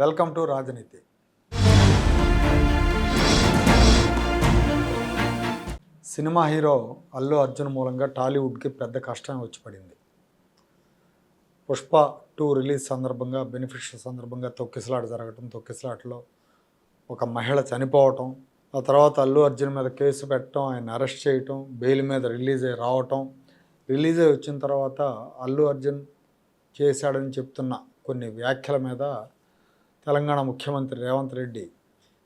Welcome to Rajaneeti. Cinema hero Allu Arjun మూలంగా టాలీవుడ్కి పెద్ద కష్టం వచ్చి పడింది. పుష్ప టూ రిలీజ్ సందర్భంగా బెనిఫిషియల్ సందర్భంగా తొక్కిసలాట జరగటం తొక్కిసలాటలో ఒక మహిళ చనిపోవటం ఆ తర్వాత అల్లు అర్జున్ మీద కేసు పెట్టడం ఆయన అరెస్ట్ చేయటం బెయిల్ మీద రిలీజ్ అయ్యి రావటం రిలీజ్ అయ్యి వచ్చిన తర్వాత అల్లు అర్జున్ చేశాడని చెప్తున్న కొన్ని వ్యాఖ్యల మీద తెలంగాణ ముఖ్యమంత్రి రేవంత్ రెడ్డి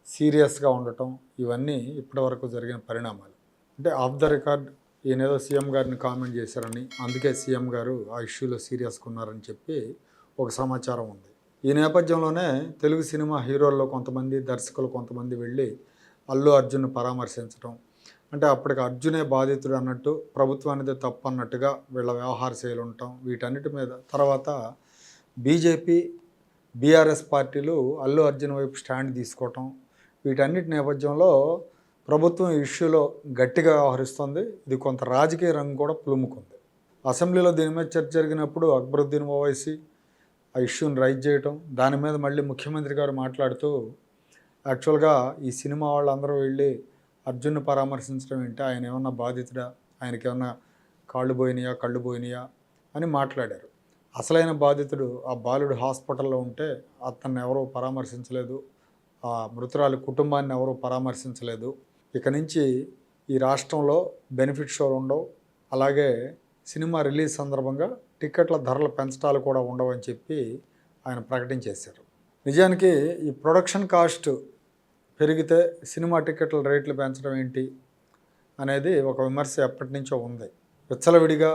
సీరియస్గా ఉండటం ఇవన్నీ ఇప్పటివరకు జరిగిన పరిణామాలు. అంటే ఆఫ్ ద రికార్డ్ ఈయనేదో సీఎం గారిని కామెంట్ చేశారని అందుకే సీఎం గారు ఆ ఇష్యూలో సీరియస్గా ఉన్నారని చెప్పి ఒక సమాచారం ఉంది. ఈ నేపథ్యంలోనే తెలుగు సినిమా హీరోల్లో కొంతమంది దర్శకులు కొంతమంది వెళ్ళి అల్లు అర్జున్ను పరామర్శించడం అంటే అప్పటికి అర్జునే బాధితుడు అన్నట్టు ప్రభుత్వానిదే తప్పు అన్నట్టుగా వీళ్ళ వ్యవహార శైలి ఉండటం వీటన్నిటి మీద తర్వాత బీజేపీ బీఆర్ఎస్ పార్టీలు అల్లు అర్జున్ వైపు స్టాండ్ తీసుకోవటం వీటన్నిటి నేపథ్యంలో ప్రభుత్వం ఇష్యూలో గట్టిగా వ్యవహరిస్తుంది. ఇది కొంత రాజకీయ రంగు కూడా పులుముకుంది. అసెంబ్లీలో దీని మీద చర్చ జరిగినప్పుడు అక్బరుద్దీన్ ఓవైసీ ఆ ఇష్యూని రైజ్ చేయటం దాని మీద మళ్ళీ ముఖ్యమంత్రి గారు మాట్లాడుతూ యాక్చువల్గా ఈ సినిమా వాళ్ళందరూ వెళ్ళి అర్జున్ను పరామర్శించడం ఏంటి? ఆయన ఏమన్నా బాధితుడా? ఆయనకేమన్నా కాళ్ళు పోయినాయా? కళ్ళు పోయినాయా? అని మాట్లాడారు. అసలైన బాధితుడు ఆ బాలుడు హాస్పిటల్లో ఉంటే అతన్ని ఎవరూ పరామర్శించలేదు. ఆ మృతురాలి కుటుంబాన్ని ఎవరూ పరామర్శించలేదు. ఇక నుంచి ఈ రాష్ట్రంలో బెనిఫిట్ షోలు ఉండవు. అలాగే సినిమా రిలీజ్ సందర్భంగా టిక్కెట్ల ధరలు పెంచడాలు కూడా ఉండవని చెప్పి ఆయన ప్రకటించేశారు. నిజానికి ఈ ప్రొడక్షన్ కాస్ట్ పెరిగితే సినిమా టికెట్ల రేట్లు పెంచడం ఏంటి అనేది ఒక విమర్శ ఎప్పటి నుంచో ఉంది. విచ్చలవిడిగా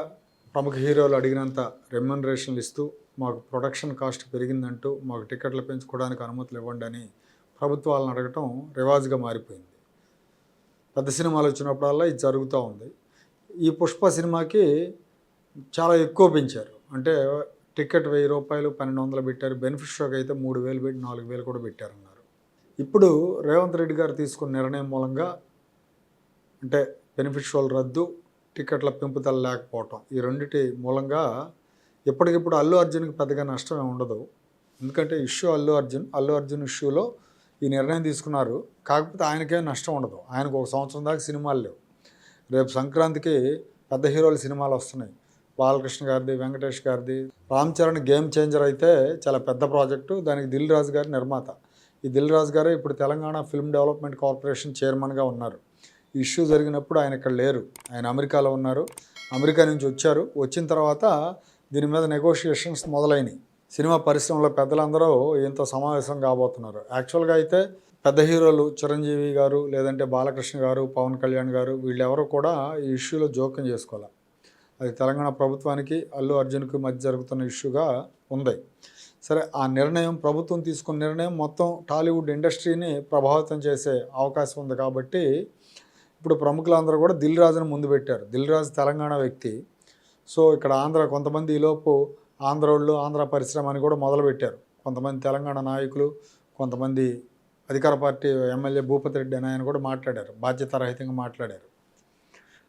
ప్రముఖ హీరోలు అడిగినంత రెమ్యునరేషన్లు ఇస్తూ మాకు ప్రొడక్షన్ కాస్ట్ పెరిగిందంటూ మాకు టికెట్లు పెంచుకోవడానికి అనుమతులు ఇవ్వండి అని ప్రభుత్వాలను అడగటం రివాజ్గా మారిపోయింది. పెద్ద సినిమాలు వచ్చినప్పుడల్లా ఇది జరుగుతూ ఉంది. ఈ పుష్ప సినిమాకి చాలా ఎక్కువ పెంచారు. అంటే టికెట్ వెయ్యి రూపాయలు పన్నెండు వందలు పెట్టారు. బెనిఫిట్ షోకి అయితే మూడు వేలు పెట్టి నాలుగు వేలు కూడా పెట్టారన్నారు. ఇప్పుడు రేవంత్ రెడ్డి గారు తీసుకున్న నిర్ణయం మూలంగా అంటే బెనిఫిట్ షోలు రద్దు టికెట్ల పెంపుదల లేకపోవటం ఈ రెండిటి మూలంగా ఇప్పటికిప్పుడు అల్లు అర్జున్కి పెద్దగా నష్టం ఉండదు. ఎందుకంటే ఇష్యూ అల్లు అర్జున్ అల్లు అర్జున్ ఇష్యూలో ఈ నిర్ణయం తీసుకున్నారు. కాకపోతే ఆయనకేం నష్టం ఉండదు. ఆయనకు ఒక సంవత్సరం దాకా సినిమాలు లేవు. రేపు సంక్రాంతికి పెద్ద హీరోల సినిమాలు వస్తున్నాయి. బాలకృష్ణ గారిది వెంకటేష్ గారిది. రామ్ చరణ్ గేమ్ చేంజర్ అయితే చాలా పెద్ద ప్రాజెక్టు. దానికి దిల్ రాజు గారి నిర్మాత. ఈ దిల్ రాజు గారు ఇప్పుడు తెలంగాణ ఫిల్మ్ డెవలప్మెంట్ కార్పొరేషన్ చైర్మన్గా ఉన్నారు. ఇష్యూ జరిగినప్పుడు ఆయన ఇక్కడ లేరు. ఆయన అమెరికాలో ఉన్నారు. అమెరికా నుంచి వచ్చారు. వచ్చిన తర్వాత దీని మీద నెగోషియేషన్స్ మొదలైనవి సినిమా పరిశ్రమలో పెద్దలందరూ ఇంత సమావేశం కాబోతున్నారు. యాక్చువల్గా అయితే పెద్ద హీరోలు చిరంజీవి గారు లేదంటే బాలకృష్ణ గారు పవన్ కళ్యాణ్ గారు వీళ్ళెవరూ కూడా ఈ ఇష్యూలో జోక్యం చేసుకోవాలి అది తెలంగాణ ప్రభుత్వానికి అల్లు అర్జున్కి మధ్య జరుగుతున్న ఇష్యూగా ఉంది. సరే ఆ నిర్ణయం ప్రభుత్వం తీసుకున్న నిర్ణయం మొత్తం టాలీవుడ్ ఇండస్ట్రీని ప్రభావితం చేసే అవకాశం ఉంది కాబట్టి ఇప్పుడు ప్రముఖులందరూ కూడా దిల్ రాజును ముందు పెట్టారు. దిల్ రాజు తెలంగాణ వ్యక్తి. సో ఇక్కడ ఆంధ్ర కొంతమంది ఈలోపు ఆంధ్ర వాళ్ళు ఆంధ్ర పరిశ్రమ అని కూడా మొదలుపెట్టారు కొంతమంది తెలంగాణ నాయకులు కొంతమంది అధికార పార్టీ ఎమ్మెల్యే భూపతి రెడ్డి అని ఆయన కూడా మాట్లాడారు. బాధ్యతారహితంగా మాట్లాడారు.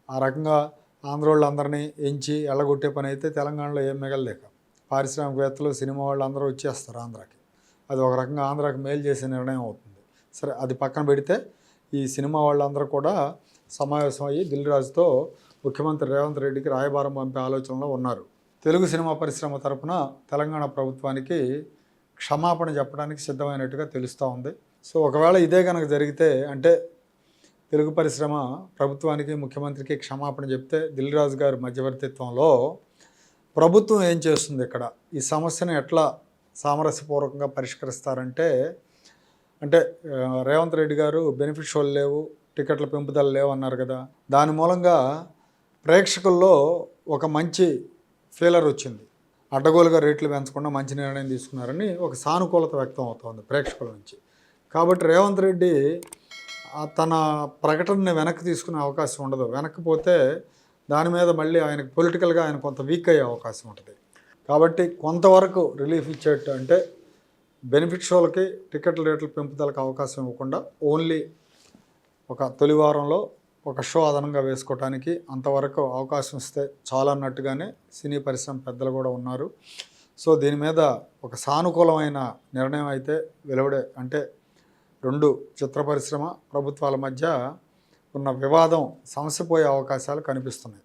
ఆ రకంగా ఆంధ్ర వాళ్ళందరినీ ఎంచి ఎళ్ళగొట్టే పని అయితే తెలంగాణలో ఏం మిగలలేక పారిశ్రామికవేత్తలు సినిమా వాళ్ళు అందరూ వచ్చేస్తారు ఆంధ్రాకి. అది ఒక రకంగా ఆంధ్రాకి మేలు చేసే నిర్ణయం అవుతుంది. సరే అది పక్కన పెడితే ఈ సినిమా వాళ్ళందరూ కూడా సమావేశం అయ్యి దిల్ రాజుతో ముఖ్యమంత్రి రేవంత్ రెడ్డికి రాయబారం పంపే ఆలోచనలో ఉన్నారు. తెలుగు సినిమా పరిశ్రమ తరపున తెలంగాణ ప్రభుత్వానికి క్షమాపణ చెప్పడానికి సిద్ధమైనట్టుగా తెలుస్తూ ఉంది. సో ఒకవేళ ఇదే కనుక జరిగితే అంటే తెలుగు పరిశ్రమ ప్రభుత్వానికి ముఖ్యమంత్రికి క్షమాపణ చెప్తే దిల్ రాజు గారి మధ్యవర్తిత్వంలో ప్రభుత్వం ఏం చేస్తుంది ఇక్కడ? ఈ సమస్యను ఎట్లా సామరస్యపూర్వకంగా పరిష్కరిస్తారంటే అంటే రేవంత్ రెడ్డి గారు బెనిఫిట్ షోలు లేవు టికెట్ల పెంపుదల లేవు అన్నారు కదా. దాని మూలంగా ప్రేక్షకుల్లో ఒక మంచి ఫీలర్ వచ్చింది. అడ్డగోలుగా రేట్లు పెంచకుండా మంచి నిర్ణయం తీసుకున్నారని ఒక సానుకూలత వ్యక్తం అవుతోంది ప్రేక్షకుల నుంచి. కాబట్టి రేవంత్ రెడ్డి తన ప్రకటనని వెనక్కి తీసుకునే అవకాశం ఉండదు. వెనక్కిపోతే దాని మీద మళ్ళీ ఆయనకు పొలిటికల్గా ఆయన కొంత వీక్ అయ్యే అవకాశం ఉంటుంది. కాబట్టి కొంతవరకు రిలీఫ్ ఇచ్చేట్టు అంటే బెనిఫిట్ షోలకి టికెట్ల రేట్లు పెంపుదలకు అవకాశం ఇవ్వకుండా ఓన్లీ ఒక తొలి వారంలో ఒక షో అదనంగా వేసుకోవడానికి అంతవరకు అవకాశం ఇస్తే చాలా అన్నట్టుగానే సినీ పరిశ్రమ పెద్దలు కూడా ఉన్నారు. సో దీని మీద ఒక సానుకూలమైన నిర్ణయం అయితే వెలువడే అంటే రెండు చిత్ర పరిశ్రమ ప్రభుత్వాల మధ్య ఉన్న వివాదం సమస్యపోయే అవకాశాలు కనిపిస్తున్నాయి.